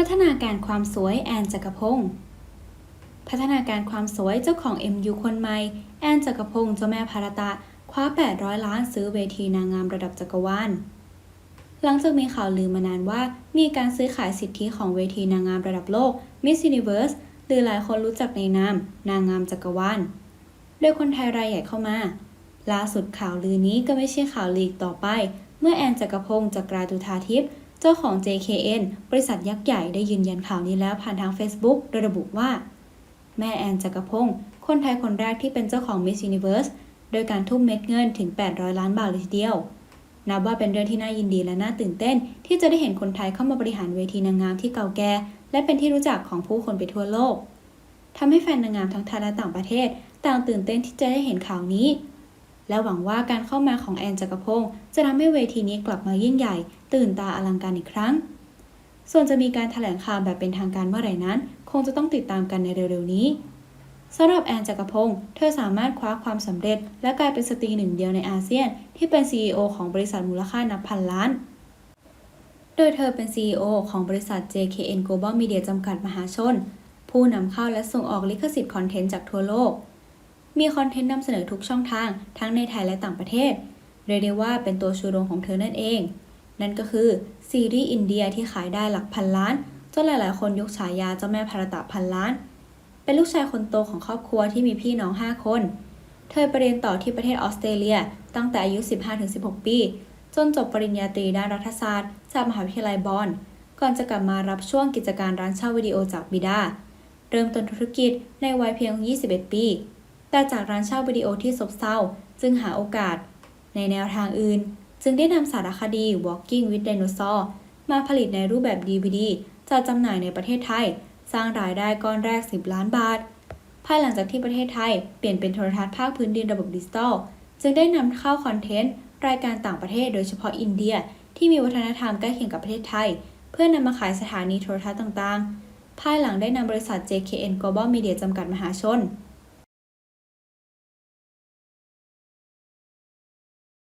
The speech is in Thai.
พัฒนาการความสวยแอนจักรพงศ์พัฒนาการความสวยเจ้าของ MU คนใหม่ แอนจักรพงศ์เจ้าแม่ภารตะ คว้า 800 ล้านซื้อเวทีนางงามระดับจักรวาล หลังจากมีข่าวลือมานานว่า มีการซื้อขายสิทธิของเวทีนางงามระดับโลก Miss Universe หรือหลายคนรู้จักในนาม นางงามจักรวาล โดยคนไทยรายใหญ่เข้ามา ล่าสุดข่าวลือนี้ก็ไม่ใช่ข่าวลืออีกต่อไป เมื่อแอนจักรพงศ์จากกราตุธาทิพย์ เจ้าของ JKN บริษัทยักษ์ใหญ่ได้ยืนยันข่าวนี้แล้วผ่านทาง Facebook โดยระบุว่า แม่แอนจักรพงศ์คนไทยคนแรกที่เป็นเจ้าของ Miss Universe โดยการทุ่มเม็ดเงินถึง 800 ล้านบาทเลยทีเดียว นับว่าเป็นเรื่องที่น่ายินดีและน่าตื่นเต้น ที่จะได้เห็นคนไทยเข้ามาบริหารเวทีนางงามที่เก่าแก่และเป็นที่รู้จักของผู้คนไปทั่วโลกทำให้แฟนนางงามทั้งไทยและต่างประเทศ ต่างตื่นเต้นที่จะได้เห็นข่าวนี้ และหวังว่าการเข้ามาของแอนจักรพงศ์จะทำให้เวทีนี้กลับมายิ่งใหญ่ ตื่นตาอลังการอีกครั้ง ส่วนจะมีการแถลงข่าวแบบเป็นทางการเมื่อไหร่นั้น คงจะต้องติดตามกันในเร็วๆนี้สำหรับแอนจักรพงศ์เธอสามารถคว้าความสำเร็จ และกลายเป็นสตรีหนึ่งเดียวในอาเซียน ที่เป็น CEO ของบริษัทมูลค่านับพันล้าน โดยเธอเป็น CEO ของบริษัท JKN Global Media จำกัดมหาชน ผู้นำเข้าและส่งออกลิขสิทธิ์คอนเทนต์จากทั่วโลก มีคอนเทนต์นำเสนอทุกช่องทาง ทั้งในไทยและต่างประเทศ เรียกได้ว่าเป็นตัวชูโรงของเธอนั่นเอง นั่นก็คือซีรีส์อินเดียที่ขายได้หลักพันล้านจนหลาย ๆ คนยกฉายาเจ้าแม่ภารตะพันล้าน เป็นลูกชายคนโตของครอบครัวที่มีพี่น้อง 5 คน เธอไปเรียนต่อที่ประเทศออสเตรเลีย ตั้งแต่อายุ 15-16 ปี จนจบปริญญาตรีด้านรัฐศาสตร์จากมหาวิทยาลัยบอนก่อนจะกลับมารับช่วงกิจการร้านเช่าวิดีโอจากบิดา เริ่มต้นธุรกิจในวัยเพียง 21 ปี แต่จากร้านเช่าวิดีโอที่ซบเซาจึงหาโอกาส ในแนวทางอื่น จึงได้นำสารคดี Walking with Dinosaur มาผลิตในรูปแบบ DVD จัดจำหน่ายในประเทศไทย สร้างรายได้ก้อนแรก 10 ล้านบาท ภายหลังจากที่ประเทศไทย เปลี่ยนเป็นโทรทัศน์ภาคพื้นดินระบบดิจิตอลจึงได้นำเข้าคอนเทนต์ รายการต่างประเทศโดยเฉพาะอินเดีย ที่มีวัฒนธรรมใกล้เคียงกับประเทศไทย เพื่อนำมาขายสถานีโทรทัศน์ต่างๆ ภายหลังได้นำบริษัท JKN Global Media จำกัดมหาชน